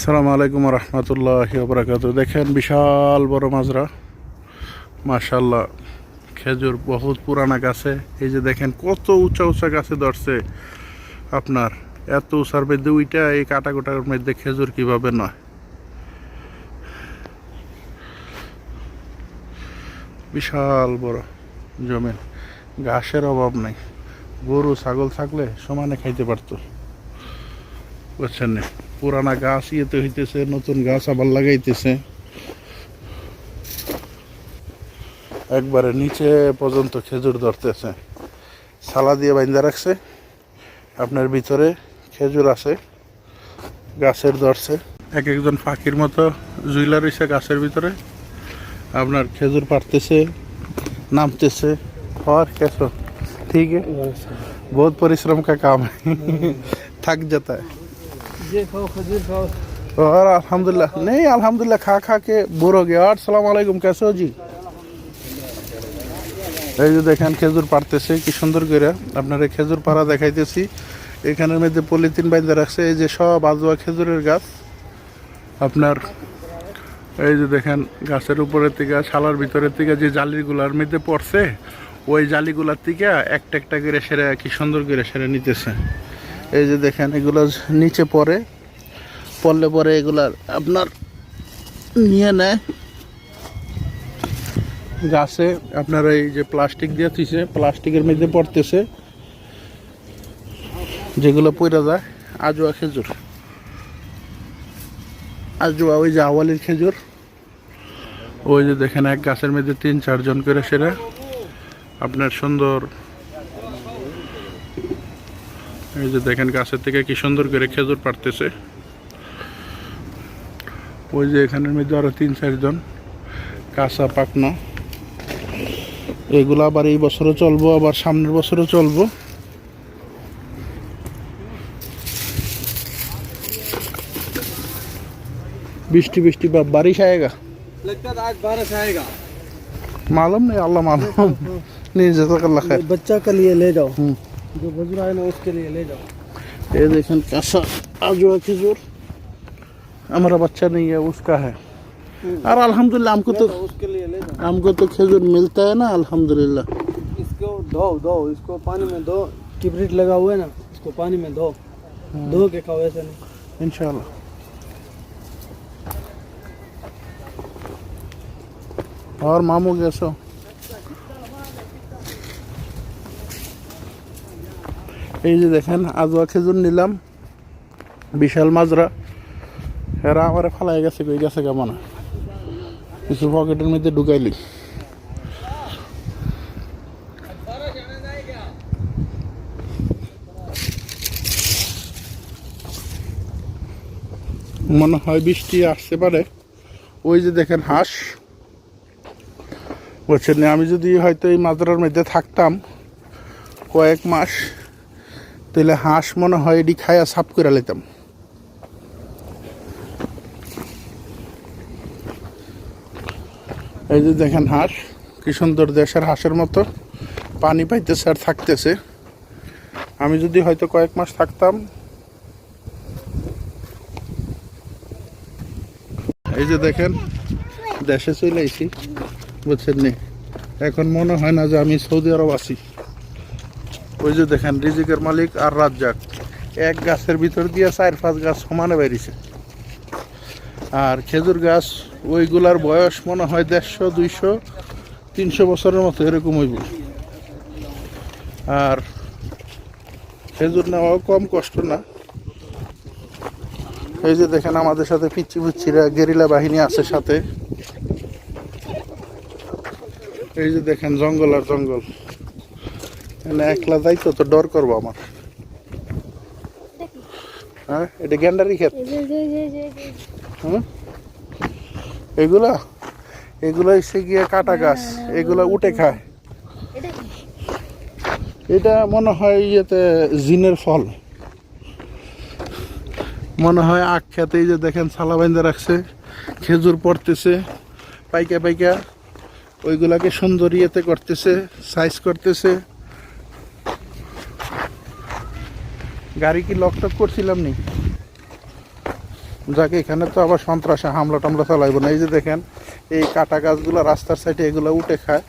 আসসালামু আলাইকুম রহমতুল্লাহ বরাকাত দেখেন বিশাল বড় মাজরা। মাশাল্লাহ খেজুর বহুত পুরানা গাছে। এই যে দেখেন কত উঁচা উঁচা গাছে ধরছে আপনার। এত উঁচার মধ্যে উইটা এই কাটা কোটার মধ্যে খেজুর কীভাবে নয়। বিশাল বড় জমিন ঘাসের অভাব নাই। গরু, ছাগল থাকলে সমানে খাইতে পারতো। বুঝছেন না পুরানা গাছ ইয়েতে হইতেছে নতুন গাছ আবার লাগাইতেছে একবারে নিচে পর্যন্ত খেজুর ধরতেছে সালা দিয়ে বাইন্দা রাখছে আপনার ভিতরে খেজুর আছে গাছের ধরছে এক একজন ফাঁকির মতো জুইলা রয়েছে গাছের ভিতরে আপনার খেজুর পারতেছে নামতেছে और कैसे ठीक है बहुत परिश्रम का काम है थक जाता है ये खाओ खजूर खाओ और अल्हम्दुलिल्लाह नहीं अल्हम्दुलिल्लाह खा खा के बोर हो गया और सलाम वालेकुम कैसे हो जी এই যে দেখেন খেজুর পারতেছে কি সুন্দর করে আপনার এই খেজুর পাড়া দেখাইতেছি এখানের মধ্যে পলিথিন বাইন্দা রাখছে এই যে সব আজোয়া খেজুরের গাছ আপনার এই যে দেখেন গাছের উপরের থেকে শালার ভিতরের থেকে যে জালিগুলার মধ্যে পড়ছে ওই জালিগুলার থেকে একটা একটা করে সেরে কি সুন্দর করে সেরে নিতেছে এই যে দেখেন এগুলো নিচে পড়ে। পড়লে পরে এগুলার আপনার নিয়ে নেয়। গাছে আপনার এই যে প্লাস্টিক দিয়ে দিছে প্লাস্টিকের মধ্যে পড়তেছে। যেগুলো পড়ে যায়, আজোয়া খেজুর। আজোয়া ওই যে আওয়ালির খেজুর। ওই যে দেখেন, এক গাছের মধ্যে তিন চারজন করে সেরা। আপনার সুন্দর এই যে দেখেন গাছের থেকে কি সুন্দর করে খেজুর পারতেছে ওই যে এখানের মধ্যে আরো তিন চারজন কাঁচা পাকনা এগুলো আবার এই বছরও চলবো আবার সামনের বছরও চলবো বৃষ্টি বৃষ্টি বা বারিশ আয়েগা लगता है आज बारिश आएगा मालूम नहीं अल्लाह मालूम नहीं जजाकल्ला खैर बच्चा के लिए ले जाओ हम्म। जो बुज़ुर्ग है ना उसके लिए ले जाओ। ये देखें कैसा आजो खजूर। हमारा बच्चा नहीं है उसका है। और अल्हम्दुलिल्लाह हमको तो उसके लिए ले जाओ। हमको तो खजूर मिलता है ना अल्हम्दुलिल्लाह। इसको धो धो इसको पानी में धो किबरिट लगा हुआ है ना इसको पानी में धो धो के खाओ ऐसे नहीं। इंशाल्लाह। और मामू कैसो? এই যে দেখেন, আজোয়া খেজুর নিলাম, বিশাল মাজরা। এরা আমার ফালাই গেছে, কই গেছে কেমন? কিছু পকেটের মধ্যে ঢুকাইলি মনে হয় বৃষ্টি আসতে পারে। ওই যে দেখেন হাঁস। বলছেন আমি যদি হয়তো এই মাজরার মধ্যে থাকতাম কয়েক মাস তাহলে হাঁস মনে হয় এটি খায়া সাফ করে নিতাম এই যে দেখেন হাঁস, কি সুন্দর দেশের হাঁসের মতো। পানি পাইতেছে আর থাকতেছে। আমি যদি হয়তো কয়েক মাস থাকতাম। এই যে দেখেন, দেশে চলে আইছি, বুঝছেন নি? এখন মনে হয় না যে আমি সৌদি আরব আছি। ওই যে দেখেন, রিজিকের মালিক আর রাজ্জাক। এক গাছের ভিতর দিয়ে চার, পাঁচ গাছ সমানে বেরিয়েছে আর খেজুর গাছ, ওইগুলার বয়স মনে হয় দেড়শো, দুইশো, তিনশো বছরের মতো, এরকম হইব। আর খেজুর নেওয়াও কম কষ্ট না। এই যে দেখেন, আমাদের সাথে পিচ্ছি পুচ্ছিরা, গেরিলা বাহিনী আছে সাথে। এই যে দেখেন, জঙ্গল আর জঙ্গল। এখানে একলা যাইতো তো ডর করব আমার। হ্যাঁ এটা গ্যান্ডারি ক্ষেত? হ্যাঁ এগুলা? এগুলো এসে গিয়ে কাটা গাছ। এগুলো উঠে খায়। এটা মনে হয় ইয়েতে জিনের ফল। মনে হয় আখ খেতে যে দেখেন সালা বাইন্দা রাখছে খেজুর পড়তেছে পাইকা পাইকা। ওইগুলাকে সুন্দর ইয়েতে করতেছে সাইজ করতেছে। গাড়ি কি লক টক করছিলাম নি? যাকে, এখানে তো আবার সন্ত্রাসে হামলা টামলা চালাইব না। এই যে দেখেন, এই কাটা গাছগুলো রাস্তার সাইডে এগুলো উঠে খায়।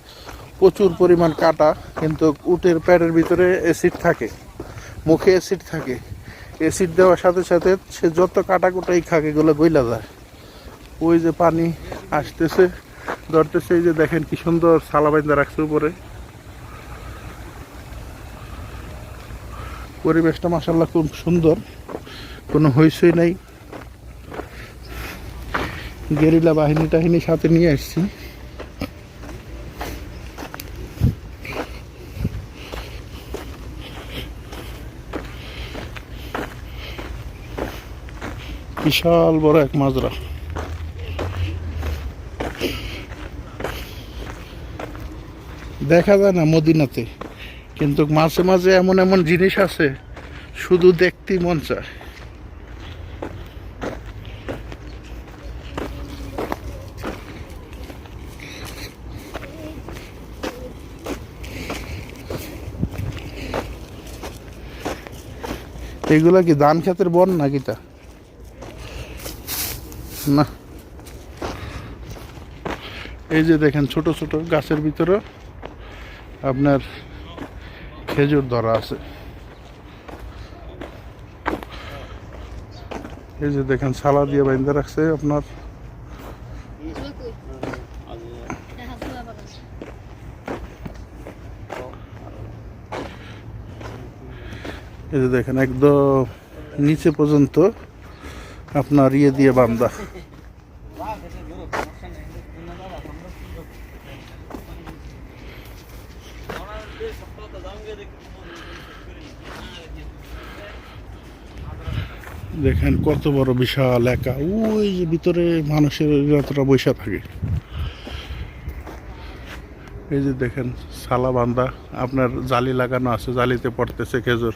প্রচুর পরিমাণ কাটা, কিন্তু উটের প্যাডের ভিতরে অ্যাসিড থাকে। মুখে অ্যাসিড থাকে। অ্যাসিড দেওয়ার সাথে সাথে সে যত কাটা কুটাই খাক, এগুলো গইলা যায়। ওই যে পানি আসতেছে, ধরতেছে, এই যে দেখেন কি সুন্দর সালাবাইন্দা রাখছে উপরে। পরিবেশটা মাসাল্লাহ খুব সুন্দর। কোনো হইসই নাই। গেরিলা বাহিনী টাহিনী সাথে নিয়ে আসছি। বিশাল বড় এক মাজরা। দেখা যায় না মদিনাতে। কিন্তু মাঝে মাঝে এমন এমন জিনিস আছে, শুধু দেখতেই মন চায়। এগুলা কি ধান ক্ষেতের বন নাকি তা? না। এই যে দেখেন ছোট ছোট গাছের ভিতরে আপনার খেজুর ধরা আছে। এই যে দেখেন, সালা দিয়ে বাইন্দা রাখছে আপনার। এই যে দেখেন, একদম নিচে পর্যন্ত আপনার ইয়ে দিয়ে বান্দা। দেখেন কত বড় বিশাল একা। ওই যে ভিতরে মানুষের যতটা বৈশা থাকে। এই যে দেখেন সালা বান্দা আপনার জালি লাগানো আছে, জালিতে পড়তেছে খেজুর।